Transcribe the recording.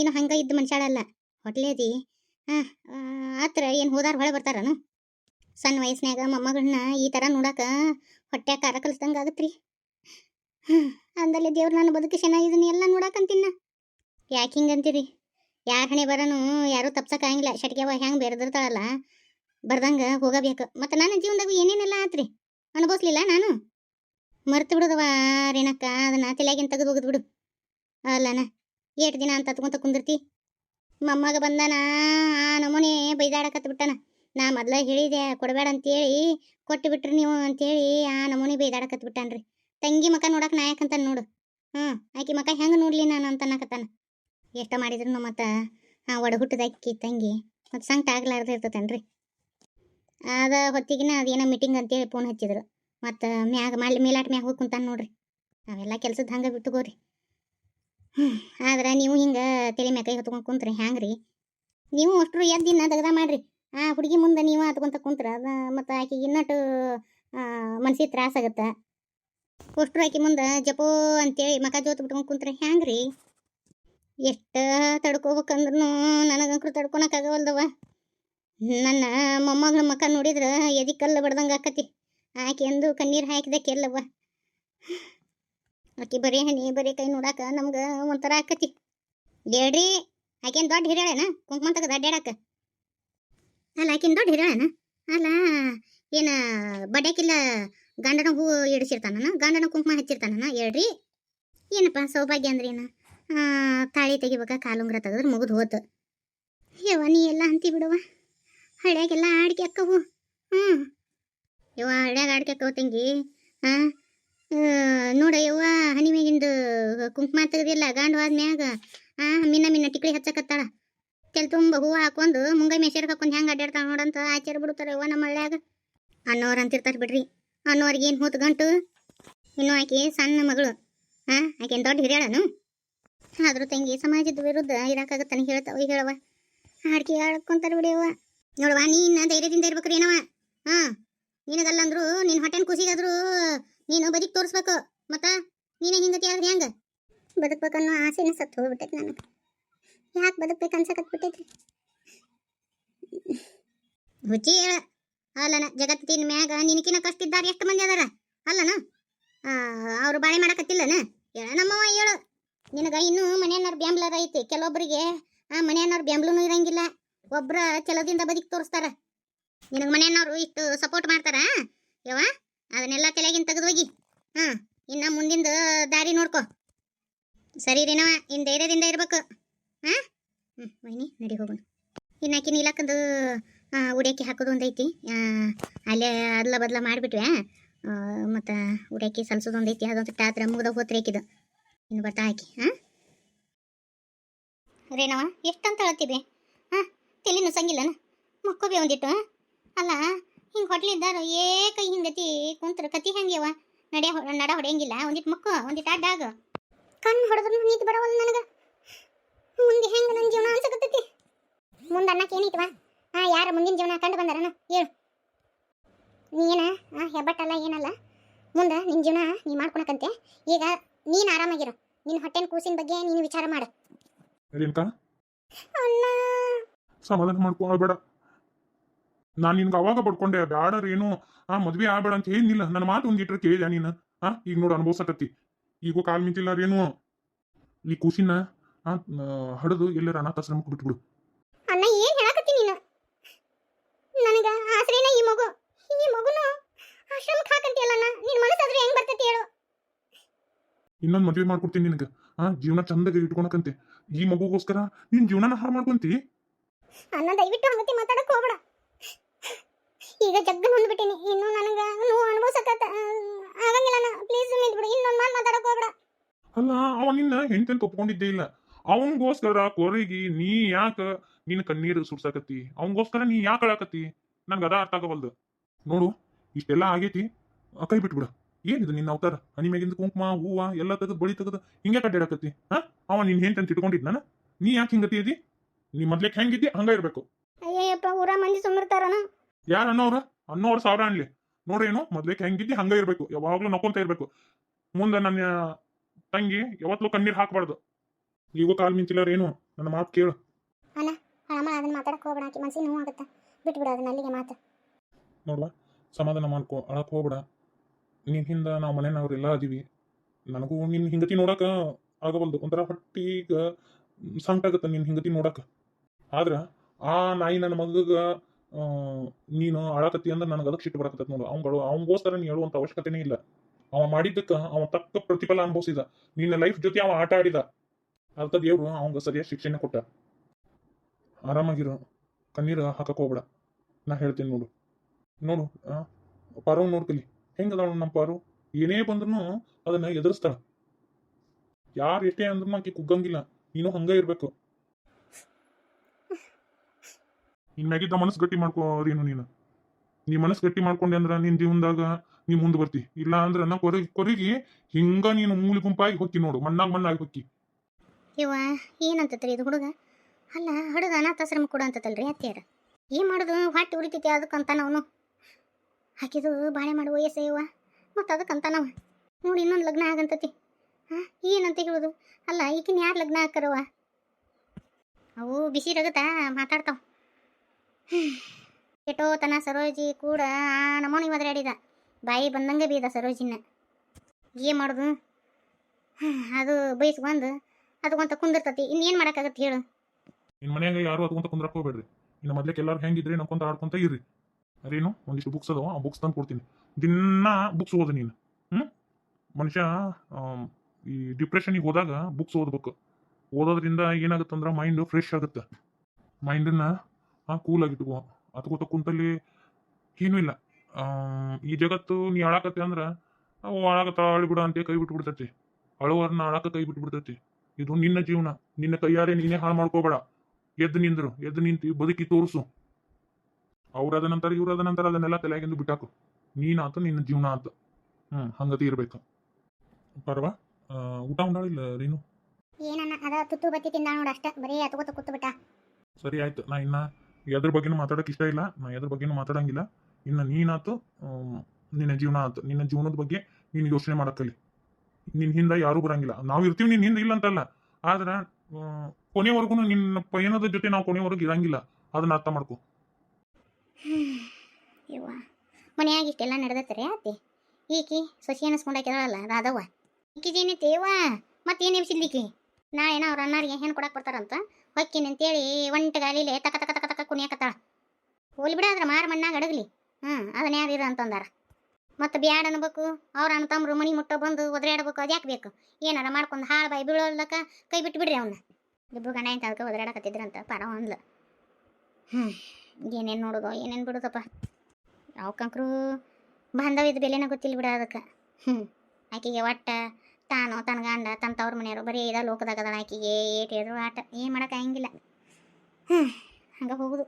ನೀನು ಹಂಗ ಇದ್ದ ಮನುಷ್ಯಾಳಲ್ಲ. ಹೊಟ್ಲೇದಿ ಹಾಂ ಆತ್ರ ಏನು ಹೋದಾರ ಹೊಳೆ ಬರ್ತಾರನು? ಸಣ್ಣ ವಯಸ್ಸಿನಾಗ ಮೊಮ್ಮಗಳನ್ನ ಈ ಥರ ನೋಡಾಕ ಹೊಟ್ಟೆ ಕಾರ ಕಲಿಸ್ದಂಗೆ ಆಗತ್ರಿ. ಅಂದಲ್ಲಿ ದೇವ್ರು ನಾನು ಬದುಕು ಚೆನ್ನಾಗಿದ್ದೀನಿ ಎಲ್ಲ ನೋಡಾಕಂತಿನ್ನ. ಯಾಕೆ ಹಿಂಗಂತೀರಿ? ಯಾರ ಹಣೆ ಬರನು, ಯಾರೂ ತಪ್ಸಕ್ಕಾಗಿಲ್ಲ ಶಟ್ಗೆವ ಹೆಂಗೆ ಬೇರೆದಿರ್ತಾಳಲ್ಲ. ಬರ್ದಂಗೆ ಹೋಗಬೇಕು. ಮತ್ತು ನನ್ನ ಜೀವನದಾಗ ಏನೇನೆಲ್ಲ ಆತ್ರಿ? ಅನುಭವಿಸ್ಲಿಲ್ಲ ನಾನು? ಮರ್ತು ಬಿಡೋದವ ರೇಣಕ್ಕ, ಅದನ್ನ ತಲೆಯಾಗಿನ ತೆಗೆದು ಹೋಗದ್ ಬಿಡು. ಅಲ್ಲನ? ಏಟ್ ದಿನ ಅಂತ ತಗೊಂತ ಕುಂದಿರ್ತಿ. ಮೊಮ್ಮಗ ಬಂದಾನ, ಆ ನಮೂನೆ ಬೈದಾಡಕತ್ ಬಿಟ್ಟಾನ. ನಾ ಮೊದ್ಲ ಹೇಳಿದೆ, ಕೊಡಬೇಡ ಅಂತೇಳಿ ಕೊಟ್ಟು ಬಿಟ್ರಿ ನೀವು ಅಂತೇಳಿ, ಆ ನಮೂನೆ ಬೈದಾಡಕತ್ ಬಿಟ್ಟಾನ್ರಿ. ತಂಗಿ ಮಕ ನೋಡಕ್ ನಾಯಕಂತ ನೋಡು. ಹ್ಞೂ ಆಕಿ ಮಕ ಹೆಂಗೆ ನೋಡ್ಲಿ ನಾನು ಅಂತ ಅನ್ನಕತ್ತಾನ. ಎಷ್ಟ ಮಾಡಿದ್ರು ಮತ್ತು, ಆ ಒಡ ಅಕ್ಕಿ ತಂಗಿ, ಮತ್ತು ಸಂಕಟ ಆಗ್ಲಾರ್ದು ಇರ್ತತೇನ್ರಿ. ಅದ ಹೊತ್ತಿಗಿನ ಅದೇನೋ ಮೀಟಿಂಗ್ ಅಂತೇಳಿ ಫೋನ್ ಹಚ್ಚಿದ್ರು. ಮತ್ತು ಮ್ಯಾಗ ಮಾಲ್ ಮೇಲಾಟ ಮ್ಯಾಗ ಹೋಗಿ ಕುಂತಾನ ನೋಡ್ರಿ. ಅವೆಲ್ಲ ಕೆಲಸದ ಹಂಗೆ ಬಿಟ್ಟುಗೋರಿ ಆದ್ರೆ ನೀವು ಹಿಂಗೆ ತಲೆ ಮೇಕೈ ಹೊತ್ಕೊಂಡು ಕುಂತ್ರಿ ಹ್ಯಾಂಗ್ರಿ? ನೀವು ಅಷ್ಟ್ರು ಎದ್ದಿನ ತೆಗ್ದ ಮಾಡ್ರಿ. ಆ ಹುಡುಗಿ ಮುಂದೆ ನೀವು ಹತ್ಕೊಂತ ಕುಂತ್ರ, ಅದ ಮತ್ತು ಆಕೆಗೆ ಇನ್ನಟ್ಟು ಮನ್ಸಿಗೆ ತ್ರಾಸಾಗತ್ತೆ ಅಷ್ಟ್ರು ಆಕಿ ಮುಂದೆ ಜಪೋ ಅಂತೇಳಿ ಮಕ ಜೋತ್ ಬಿಟ್ಕೊಂಡು ಕುಂತ್ರೆ ಹ್ಯಾಂಗ್ರಿ? ಎಷ್ಟು ತಡ್ಕೋಬೇಕಂದ್ರೂ ನನಗಂಕ್ರು ತಡ್ಕೊಳಕ್ಕಾಗವಲ್ದವ ನನ್ನ ಮೊಮ್ಮಗಳ ಮಕ ನೋಡಿದ್ರೆ ಎದಿ ಕಲ್ಲು ಬಡ್ದಂಗೆ ಆಕತಿ. ಆಕೆ ಎಂದು ಕಣ್ಣೀರು ಹಾಕಿದ ಕೆಲ್ಲವ್ವ. ಆಕಿ ಬರೀ ಹನಿ ಬರೀ ಕೈ ನೋಡಾಕ ನಮ್ಗೆ ಒಂಥರ ಆಕತಿ. ಹೇಳ್ರಿ ಆಕೇನು ದೊಡ್ಡ ಹಿರಿಯಳೇನ? ಕುಂಕುಮ ತಗದ ಅಡ್ಡಾಡಕ ಅಲ್ಲ, ಆಕಿನ ದೊಡ್ಡ ಹಿರಿಯಳೇನ? ಅಲ್ಲ, ಏನ ಬಡ್ಯಾಕಿಲ್ಲ ಗಂಡನ ಹೂ ಇಡಿಸಿರ್ತಾನ ಗಂಡನ ಕುಂಕುಮ ಹಚ್ಚಿರ್ತಾನ ಹೇಳ್ರಿ. ಏನಪ್ಪ ಸೌಭಾಗ್ಯ ಅಂದ್ರೇನು ತಾಳಿ ತೆಗಿಬೇಕ, ಕಾಲುಂಗ್ರ ತೆಗೆದ್ರೆ ಮುಗಿದು ಹೋತು. ಯವ್ವ, ನೀ ಎಲ್ಲ ಅಂತಿ ಬಿಡವ ಹಳ್ಯಾಗೆಲ್ಲ ಆಡಿಕೆ ಅಕ್ಕವು ಹ್ಞೂ ಯವ್ವ, ಹಳ್ಯಾಗ ಆಡಿಕೆ ಅಕ್ಕವು ತಂಗಿ. ಹಾಂ ನೋಡ ಯವ್ವ ಹನಿ ಮ್ಯಾಗಿಂದು ಕುಂಕುಮ ತೆಗ್ದಿಲ್ಲ ಗಾಂಡು ಮ್ಯಾಗ. ಆ, ಮಿನ್ನ ಮಿನ್ನ ಟಿಕ್ಳಿ ಹಚ್ಚಕತ್ತಾಳ. ತೆಲ್ ತುಂಬ ಹೂವು ಹಾಕೊಂಡು ಮುಂಗೈ ಮೇಸೇರ್ ಹಾಕೊಂಡು ಹೆಂಗೆ ಅಡ್ಡಾಡ್ತಾಳ ನೋಡಂತ ಆಚಾರ ಬಿಡ್ತಾರೆ ಯವ್ವ ನಮ್ಮ ಹಳ್ಳ್ಯಾಗ. ಅನ್ನೋರು ಅಂತಿರ್ತಾರೆ ಬಿಡ್ರಿ. ಅನ್ನೋರಿಗೆ ಏನು ಹೊತ್ತು ಗಂಟು? ಇನ್ನು ಆಕೆ ಸಣ್ಣ ಮಗಳು. ಹಾಂ ಆಕೆ ದೊಡ್ಡ ಹಿರಿಯಳನು? ಆದರೂ ತಂಗಿ ಸಮಾಜದ ವಿರುದ್ಧ ಇರಾಕಾಗತ್ತಾನೆ ಹೇಳ್ತಾವ ಹೇಳವ ಹಾಡ್ಕೆ ಹೇಳ್ಕೊಂತಾರೆ ಬಿಡಿಯವ್ವ ನೋಡವ್ವ ನೀನು ಧೈರ್ಯದಿಂದ ಇರ್ಬೇಕ್ರಿ ಏನವ ಹಾಂ ನಿನಗಲ್ಲ ಅಂದ್ರು ನಿನ್ನ ಹೊಟ್ಟೆನ ಕುಸಿಗಾದ್ರು ನೀನು ಬದುಕಿ ತೋರಿಸ್ಬೇಕು. ಮತ್ತ ನೀನೇ ಹಿಂಗತಿ ಆದ್ರೆ ಹೆಂಗ? ಬದುಕ್ಬೇಕನ್ನೋ ಆಸೆನ ಸತ್ತು ಹೋಗ್ಬಿಟ್ಟೈತಿ ನನಗೆ. ಯಾಕೆ ಬದುಕ್ಬೇಕು ಅನ್ಸಕತ್ ಬಿಟ್ಟೈತಿ ಹುಚ್ಚಿ ಹೇಳ. ಅಲ್ಲನ ಜಗತ್ತಿನ ಮ್ಯಾಗ ನಿನಕಿನ ಕಷ್ಟ ಇದ್ದಾರೆ ಎಷ್ಟು ಮಂದಿ ಅದಾರ? ಅಲ್ಲನ ಅವ್ರು ಬಾಳೆ ಮಾಡಕತ್ತಿಲ್ಲನ? ಹೇಳ ನಮ್ಮವ ಹೇಳು. ನಿನಗ ಇನ್ನೂ ಮನೆಯನ್ನೋರು ಬ್ಯಾಂಬ್ಲರ್ ಐತಿ. ಕೆಲವೊಬ್ಬರಿಗೆ ಆ ಮನೆಯನ್ನೋರು ಬ್ಯಾಂಬ್ಲೂ ಇರಂಗಿಲ್ಲ. ಒಬ್ರ ಚಲೋದಿಂದ ಬದುಕಿ ತೋರಿಸ್ತಾರ. ನಿನಗೆ ಮನೆಯನ್ನವರು ಇಷ್ಟು ಸಪೋರ್ಟ್ ಮಾಡ್ತಾರ? ಯವ್ವ? ಅದನ್ನೆಲ್ಲ ತಲೆಗಿನ ತೆಗೆದು ಹೋಗಿ. ಹಾ, ಇನ್ನ ಮುಂದಿಂದ ದಾರಿ ನೋಡ್ಕೊ. ಸರಿ ರೀನವ ಇನ್ ಧೈರ್ಯದಿಂದ ಇರ್ಬೇಕು. ಹಾ? ಹ್ಞೂ ವೈನಿ, ನಡಿ ಹೋಗೋಣ. ಇನ್ನಾಕಿ ಇಲಾಖಂದು ಉಡಿಯಾಕಿ ಹಾಕೋದು ಒಂದೈತಿ ಅಲ್ಲೇ ಅದ್ಲ ಬದ್ಲ ಮಾಡಿಬಿಟ್ವೆ ಮತ್ತು ಉಡಿಯಾಕಿ ಸಲ್ಸೋದು ಒಂದೈತಿ ಅದೊಂದು ಟಾತ್ರ ಮುಗ್ದ ಹೋತ್ರಿ ಹಾಕಿದು ಇನ್ನು ಬರ್ತಾ ಹಾಕಿ ಹಾಂ? ರೇನವ ಎಷ್ಟಂತ ಹೇಳ್ತಿದ್ವಿ ಹಾಂ, ತಲೆ ನುಸಂಗಿಲ್ಲನ? ಮಕ್ಕೋಬಿ ಒಂದಿಟ್ಟು ಅಲ್ಲ ಹಿಂಗೆ ಏ ಕೈ ಹಿಂಗತಿ ಕುಂತ್ರ. ಕತಿ ಹೆಂಗ್ಯವ ನಡೆ ನಡ ಹೊಡೆಯಂಗಿಲ್ಲ. ಒಂದಿಟ್ಟು ಮಕ್ಕ ಒಂದಿಟ್ಟು ಅಡ್ಡಾಗ ಕಣ್ಣು ಹೊಡೆದ್ರು ನೀತಿ ಬರವಲ್ಲ ನನಗೆ. ಮುಂದೆ ಹೆಂಗೆ ನನ್ನ ಜೀವನ ಅನ್ಸಕತ್ತೈತಿ? ಮುಂದೆ ಅನ್ನಕ್ಕೆ ಏನಿಟ್ವಾ ಹಾಂ ಯಾರ ಮುಂದಿನ ಜೀವನ ಕಂಡು ಬಂದಾರನ? ಹೇಳು. ನೀನ ಹೆಬ್ಬಟ್ಟಲ್ಲ ಏನಲ್ಲ? ಮುಂದೆ ನಿನ್ನ ಜೀವನ ನೀ ಮಾಡ್ಕೊಳಕಂತೆ. ಈಗ ನೀನು ಆರಾಮಾಗಿರು. ನಿನ್ನ ಹೊಟ್ಟೆನ ಕೂಸಿನ ಬಗ್ಗೆ ನೀನು ವಿಚಾರ ಮಾಡು. ಅಣ್ಣ! ಸಮಾಧಾನ ಮಾಡ್ಕೋ ಬೇಡ ನಾನು ನಿನ್ಗೆ ಅವಾಗ ಬಡ್ಕೊಂಡೆ ಬ್ಯಾಡ ಏನು? ಆ ಮದ್ವೆ ಆಗ್ಬೇಡ ಅಂತ ಏನಿಲ್ಲ ನನ್ನ ಮಾತು ಒಂದಿಟ್ರೆ ಕೇಳಿದೆ ನೀನು? ಆ ಈಗ ನೋಡು ಅನುಭವಿಸಕತ್ತಿ ಈಗೂ ಕಾಲ್ ಮಿಂಚಿಲ್ಲ ರೇನು ಈ ಕೂಸಿನ ಆ ಹಡದು ಎಲ್ಲರ ಅನಾಥಾಶ್ರಮಕ್ಕೆ ಬಿಟ್ಬಿಡು. ಅಣ್ಣ ಏನ್ ಹೇಳಕತ್ತಿ ನೀನು? ನನಗ ಆಸರೇನ ಈ ಮಗು. ಈ ಮಗುನು ಆಶ್ರಮಕ್ಕೆ ಹಾಕಂತಿಯಲ್ಲ ಅಣ್ಣ ನಿನ್ ಮನಸ್ಸಾದ್ರೆ ಹೆಂಗ್ ಬರ್ತೈತಿ ಹೇಳು. ಇನ್ನೊಂದು ಮದುವೆ ಮಾಡ್ಕೊಡ್ತೀನಿ ನಿನಗೆ. ಆ ಜೀವನ ಚಂದಗೆ ಇಟ್ಕೊಳಕಂತೆ. ಈ ಮಗುಗೋಸ್ಕರ ನಿನ್ನ ಜೀವನನ ಹಾಳು ಮಾಡ್ಕೊಂತಿ? ಅಣ್ಣ ದಯವಿಟ್ಟು ಹಂಗತಿ ಮಾತಾಡಕ್ ಹೋಗ್ಬೇಡ. ಈಗ ಜಗ್ಗ ನೊಂದ್ಬಿಟ್ಟಿನಿ ಇನ್ನು ನನಗೆ ನೋವು ಅನುಭವಿಸಕ ಆಗಂಗಿಲ್ಲ ಅಣ್ಣ ಪ್ಲೀಸ್ ಬಿಡು ಇನ್ನೊಂದ್ ಮಾತು ಮಾತಾಡಕ್ ಹೋಗ್ಬೇಡ. ಅಲ್ಲ ಅವ ನಿನ್ನ ಹೆಂಡತಿ ಒಪ್ಕೊಂಡಿದ್ದೆ ಇಲ್ಲ. ಅವನಿಗೋಸ್ಕರ ಕೊರಗಿ ನೀ ಯಾಕ ನಿನ್ನ ಕಣ್ಣೀರು ಸುಡ್ಸಾಕತ್ತಿ? ಅವನಿಗೋಸ್ಕರ ನೀ ಯಾಕೆ ಅಳಾಕತ್ತಿ? ನಂಗೆ ಅದ ಅರ್ಥ ಆಗವಲ್ದು. ನೋಡು ಇಷ್ಟೆಲ್ಲ ಆಗೈತಿ ಕೈ ಬಿಟ್ಬಿಡ. ಏನಿದು ನಿನ್ನ ಅವತಾರ? ಹನಿ ಮ್ಯಾಗಿಂದ ಕುಂಕುಮ ಹೂವ ಎಲ್ಲ ತೆಗೆದು ಬಳಿ ತೆಗೆದು ಹಿಂಗೆ ಕಡ್ಡಾಡಕತ್ತಿ ಹಾ? ಅವ ನಿನ್ ಹೆಂಡತಿ ಇಟ್ಕೊಂಡಿದ್ ನಾನು? ನೀ ಯಾಕೆ ಹಿಂಗತಿ ಇದಿ ನೀ ಮೊದ್ಲೇಕ್ ಹೆಂಗಿದ್ದಿ ಹಂಗ ಇರ್ಬೇಕು. ಅಯ್ಯಪ್ಪ ಊರ ಮಂದಿ ಸುಮ್ಮಿರ್ತಾರನ ಯಾರು ಅನ್ನೋರ ಅನ್ನೋರ ಸಾವಿರ ಅನ್ಲಿ. ನೋಡೇನು ಮೊದ್ಲೇಕ್ ಹೆಂಗಿದ್ದಿ ಹಂಗ ಇರ್ಬೇಕು. ಯಾವಾಗ್ಲೂ ನಕ್ಕೊಂತ ಇರ್ಬೇಕು. ಮುಂದೆ ನನ್ನ ತಂಗಿ ಯಾವತ್ತೂ ಕಣ್ಣೀರ್ ಹಾಕ್ಬಾರ್ದು. ಈಗೂ ಕಾಲ್ ಮಿಂಚಿಲ್ಲ ಏನು? ನನ್ನ ಮಾತು ಕೇಳು. ಅಮ್ಮ ಅದನ್ನ ಮಾತಾಡಕ್ಕೆ ಹೋಗ್ಬೇಡ. ಆಕಿ ಮನ್ಸಿಗೆ ನೋವು ಆಗುತ್ತೆ. ಬಿಟ್ಬಿಡು ಅದನ್ನ ಅಲ್ಲಿಗೆ ಮಾತು. ನೋಡುವ ಸಮಾಧಾನ ಮಾಡ್ಕೊ ಅಳಕ್ ಹೋಗ್ಬೇಡ. ನಿನ್ ಹಿಂದ ನಾವು ಮನೆಯವ್ರೆಲ್ಲ ಅದೀವಿ ನನಗೂ ನಿನ್ ಹಿಂಗತಿ ನೋಡಕ ಆಗಬಲ್ದು ಒಂಥರ ಹೊಟ್ಟಿಗ ಸಂಕಟ ಆಗತ್ತ ನಿನ್ ಹಿಂಗತಿ ನೋಡಕ. ಆದ್ರ ಆ ನಾಯಿ ನನ್ನ ಮಗಗ ನೀನು ಅಳಕತ್ತಿ ಅಂದ್ರೆ ನನಗೆ ಅದಕ್ಕೆ ಸಿಟ್ಟು ಬರಕತ್ತೈತೆ ನೋಡು. ಅವ್ಗಳು ಅವನಿಗೋಸ್ಕರ ನೀ ಹೇಳುವಂತ ಅವಶ್ಯಕತೆನೇ ಇಲ್ಲ. ಅವ ಮಾಡಿದ್ದಕ್ಕೆ ಅವ ತಕ್ಕ ಪ್ರತಿಫಲ ಅನುಭವಿಸಿದ. ನಿನ್ನ ಲೈಫ್ ಜೊತೆ ಅವ ಆಟ ಆಡಿದ. ಅರ್ಥ ದೇವ್ರು, ಅವಂಗ ಸರಿಯಾದ ಶಿಕ್ಷಣ ಕೊಟ್ಟ. ಆರಾಮಾಗಿರು. ಕಣ್ಣೀರು ಹಾಕಕ್ ಹೋಗ್ಬೇಡ. ನಾ ಹೇಳ್ತೀನಿ ನೋಡು. ನೋಡು ಪಾರು ನೋಡ್ಕಲಿ. ಹೆಂಗದ ನಮ್ಮ ಪಾರು? ಏನೇ ಬಂದ್ರು ಅದನ್ನ ಎದುರಿಸ್ತಾಳ. ಯಾರು ಎಷ್ಟೇ ಅಂದ್ರೂ ಆಕೆ ಕುಗ್ಗಂಗಿಲ್ಲ. ನೀನು ಹಂಗ ಇರ್ಬೇಕು. ನಿನ್ ಮ್ಯಾಗಿದ್ದ ಮನಸ್ಸು ಗಟ್ಟಿ ಮಾಡ್ಕೋರೇನು ನೀನು? ನೀ ಮನಸ್ಸು ಗಟ್ಟಿ ಮಾಡ್ಕೊಂಡೆ ಅಂದ್ರ ನಿನ್ ಜೀವನದಾಗ ನೀ ಮುಂದೆ ಬರ್ತಿ. ಇಲ್ಲ ಅಂದ್ರೆ ನಾ ಕೊರಗಿ ಕೊರಗಿ ಹಿಂಗ ನೀನು ಮೂಲಿ ಗುಂಪಾಗಿ ಹೊಕ್ಕಿ ನೋಡು. ಮಣ್ಣಾಗ ಮಣ್ಣಾಗಿ ಹೊಕ್ಕಿ. ಇವ ಏನಂತತ್ರಿ ಇದು ಹುಡುಗ? ಅಲ್ಲ, ಹುಡುಗ ಅನಾಥಾಶ್ರಮ ಕೊಡು ಅಂತತಲ್ರಿ ಅತ್ತೆಯರ. ಏನ್ ಮಾಡುದು? ಹೊಟ್ಟೆ ಉರಿತೈತಿ ಅದಕ್ಕಂತ ಅವನು ಹಾಕಿದು ಬಾಳೆ ಮಾಡುವ ವಯಸ್ಸೇ ಇವ ಮತ್ತು ಅದಕ್ಕಂತ ನಾವು. ನೋಡಿ ಇನ್ನೊಂದು ಲಗ್ನ ಆಗಂತತಿ. ಹಾಂ ಏನಂತ ಹೇಳುದು? ಅಲ್ಲ ಈಗಿನ ಯಾರು ಲಗ್ನ ಹಾಕರವ ಅವು ಬಿಸಿ ರಗತ ಮಾತಾಡ್ತಾವ. ಕೆಟ್ಟೋತನ ಸರೋಜಿ ಕೂಡ ಆ ಮಾತ್ರ ಒದರಾಡಿದ ಬಾಯಿ ಬಂದಂಗೆ ಬೀದ ಸರೋಜಿನ. ಏನು ಮಾಡೋದು? ಅದು ಬೈಸ್ಕೊಂಡು ಅದಕ್ಕಂತ ಕುಂದಿರ್ತತಿ. ಇನ್ನೇನು ಮಾಡೋಕ್ಕಾಗತ್ತೆ ಹೇಳು. ನಿಮ್ಮ ಮನ್ಯಾಗ ಯಾರು ಅದಕ್ಕಂತ ಕುಂದ್ರಕ್ಕೆ ಹೋಗ್ಬೇಡ್ರಿ. ಇನ್ನು ಮೊದ್ಲಕ್ಕೆ ಎಲ್ಲರೂ ಹೆಂಗಿದ್ರಿ ನಮ್ಕೊಂತ ಆಡ್ಕೊಂತ ಇರ್ರಿ. ಅದೇನು ಒಂದಿಷ್ಟು ಬುಕ್ಸ್ ಅದಾವ, ಆ ಬುಕ್ಸ್ ತಂದು ಕೊಡ್ತೀನಿ. ದಿನ ಬುಕ್ಸ್ ಓದು ನೀನು. ಹ್ಞೂ ಮನುಷ್ಯ ಈ ಡಿಪ್ರೆಷನಿಗೆ ಹೋದಾಗ ಬುಕ್ಸ್ ಓದ್ಬೇಕು. ಓದೋದ್ರಿಂದ ಏನಾಗುತ್ತಂದ್ರ ಮೈಂಡ್ ಫ್ರೆಶ್ ಆಗುತ್ತೆ. ಮೈಂಡನ್ನ ಕೂಲ್ ಆಗಿಟ್ಕೋ ಅದಕ್ಕೋತ ಕುಂತಲ್ಲಿ ಏನೂ ಇಲ್ಲ. ಆ ಈ ಜಗತ್ತು ನೀ ಆಳಾಕತ್ತೆ ಅಂದ್ರ ಅವು ತಾಳಿ ಅಳಿಬಿಡ ಅಂತ ಕೈ ಬಿಟ್ಟು ಬಿಡ್ತೈತಿ ಅಳುವರ್ನ ಆಳಾಕ ಕೈ ಬಿಟ್ಟು ಬಿಡ್ತೈತಿ ಇದು ನಿನ್ನ ಜೀವನ. ನಿನ್ನ ಕೈಯಾರೆ ನೀನೇ ಹಾಳು ಮಾಡ್ಕೋಬೇಡ. ಎದ್ದು ನಿಂದ್ರು ಎದ್ದು ನಿಂತು ಬದುಕಿ ತೋರಿಸು. ಅವ್ರದ ನಂತರ ಇವ್ರದ ನಂತರ ಅದನ್ನೆಲ್ಲ ತಲೆಯಾಗಿಂದು ಬಿಟ್ಟಾಕು. ನೀನಾತು ನಿನ್ನ ಜೀವನ ಆತ. ಹ್ಮ್ ಹಂಗತಿ ಇರ್ಬೇಕು. ಪರ್ವಾ ಊಟ ಉಂಡಾಳಿಲ್ಲ ರೀನು? ಏನನ್ನ ಅದ ತುತ್ತು ಬತ್ತಿ ತಿಂದ ನೋಡು ಅಷ್ಟ. ಬರೀ ಅತ್ಕೋತ ಕೂತು ಬಿಟ್ಟ ಸರಿ ಆಯ್ತು. ನಾ ಇನ್ನ ಎದ್ರ ಬಗ್ಗೆನೂ ಮಾತಾಡಕ್ ಇಷ್ಟ ಇಲ್ಲ, ನಾ ಎದ್ರ ಬಗ್ಗೆನೂ ಮಾತಾಡಂಗಿಲ್ಲ. ಇನ್ನ ನೀನಾತು ನಿನ್ನ ಜೀವನ ಆತು, ನಿನ್ನ ಜೀವನದ ಬಗ್ಗೆ ನೀನು ಯೋಚನೆ ಮಾಡಕ್ಕಲ್ಲಿ ನಿನ್ನ ಹಿಂದ ಯಾರು ಬರಂಗಿಲ್ಲ. ನಾವು ಇರ್ತೀವಿ ನಿನ್ನ ಹಿಂದ ಇಲ್ಲ ಅಂತಲ್ಲ. ಆದ್ರ ಕೊನೆವರೆಗೂ ನಿನ್ನ ಪಯಣದ ಜೊತೆ ನಾವು ಕೊನೆವರೆಗೂ ಇರಂಗಿಲ್ಲ. ಅದನ್ನ ಅರ್ಥ ಮಾಡ್ಕೊ. ಮನೆಯಾಗಿ ಇಷ್ಟೆಲ್ಲ ನಡೆದತ್ತರೆ ಅತ್ತೆ? ಈಕಿ ಸೊಸಿ ಅನಿಸ್ಕೊಂಡಾಕಿದಾಳಲ್ಲ ರಾಧವ್ವ. ಈಕಿದೇನೈತೇವ ಮತ್ತೇನು ಎಬ್ಸಿದ್ಲಿಕಿ ನಾ ಏನೋ ಅವ್ರ ಅಣ್ಣಾರಿಗೆ ಹೆಣ್ಣು ಕೊಡಕ್ಕೆ ಬರ್ತಾರಂತ? ಹೊಕ್ಕಿನಿ ಒಂಟ ಗಾಲಿಲೆ ತಕ ತಕ ತಕ ತಕ ಕುಣಿಯಕತ್ತಾಳ. ಹೋಲಿ ಬಿಡ ಅದ್ರ ಮಾರ ಮಣ್ಣಾಗ ಅಡಗಲಿ. ಹ್ಞೂ ಅದನ್ನ ಯಾರು ಇರ ಅಂತಂದಾರ. ಮತ್ತು ಬ್ಯಾಡ ಅನ್ಬೇಕು, ಅವ್ರ ಅಣ್ಣ ತಮ್ರು ಮನೆ ಮುಟ್ಟ ಬಂದು ಒದರಾಡ್ಬೇಕು ಅದು ಯಾಕೆ ಬೇಕು? ಏನಾರ ಮಾಡ್ಕೊಂಡು ಹಾಳು ಬಾಯಿ ಬೀಳೋಲ್ಲಕ ಕೈ ಬಿಟ್ಟು ಬಿಡ್ರಿ ಅವನ್ನ ಇಬ್ಬರು ಗಂಡ ಅಂತ ಅದಕ್ಕೆ ಒದರಾಡಕತ್ತಿದ್ರಂತ ಪರವ ಅಂದ್ಲು. ಹ್ಞೂ ಏನೇನು ನೋಡೋದು, ಏನೇನು ಬಿಡೋದಪ್ಪ. ಕಂಕರು ಬಾಂಧವ್ಯದ ಬೆಲೆನ ಗೊತ್ತಿಲ್ಲ ಬಿಡ ಅದಕ್ಕೆ. ಹ್ಞೂ ಆಕೆಗೆ ಒಟ್ಟ ತಾನು ತನ್ನ ಗಂಡ ತನ್ನ ತವ್ರ ಮನೆಯವರು, ಬರೀ ಇದ ಲೋಕದಾಗದಾಳ ಆಕೆಗೆ ಏಟ್ ಹೇಳಿದ್ರು ಆಟ, ಏನು ಮಾಡೋಕ್ಕಾಗಂಗಿಲ್ಲ ಹಂಗೆ ಹೋಗುದು.